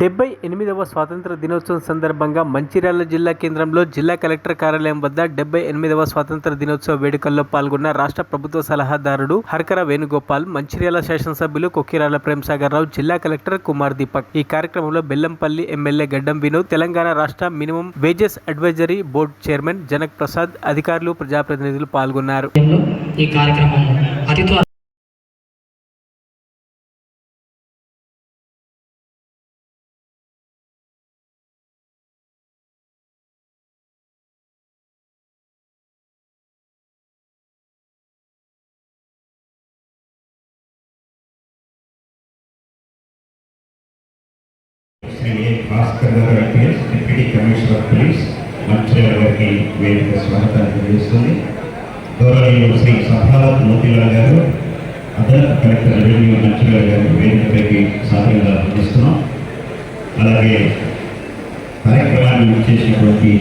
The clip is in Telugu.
డెబ్బై ఎనిమిదవ స్వాతంత్ర దినోత్సవం సందర్భంగా మంచిర్యాల జిల్లా కేంద్రంలో జిల్లా కలెక్టర్ కార్యాలయం వద్ద డెబ్బై ఎనిమిదవ స్వాతంత్ర దినోత్సవ వేడుకల్లో పాల్గొన్న రాష్ట్ర ప్రభుత్వ సలహాదారుడు హర్కర వేణుగోపాల్ మంచిర్యాల శాసనసభ్యులు కొక్కిరాల ప్రేమసాగర్ రావు జిల్లా కలెక్టర్ కుమార్ దీపక్. ఈ కార్యక్రమంలో బెల్లంపల్లి ఎమ్మెల్యే గడ్డం వినోద్ తెలంగాణ రాష్ట్ర minimum wages advisory board chairman Janak Prasad అధికారులు ప్రజాప్రతినిధులు పాల్గొన్నారు. ఈ కార్యక్రమం శ్రీ ఏ భాస్కర్ గారు IPS deputy commissioner of police Mancherial గారికి వేదిక స్వాగతాన్ని తెలియజేస్తుంది. గౌరవనీయులు శ్రీ సఫావత్ మోతీలాల్ గారు అదనపు కలెక్టర్ రెవెన్యూ మంత్రిగారు గారు వేదికపైకి సాధారణంగా అందిస్తున్నాం. అలాగే కార్యక్రమాన్ని చేసినటువంటి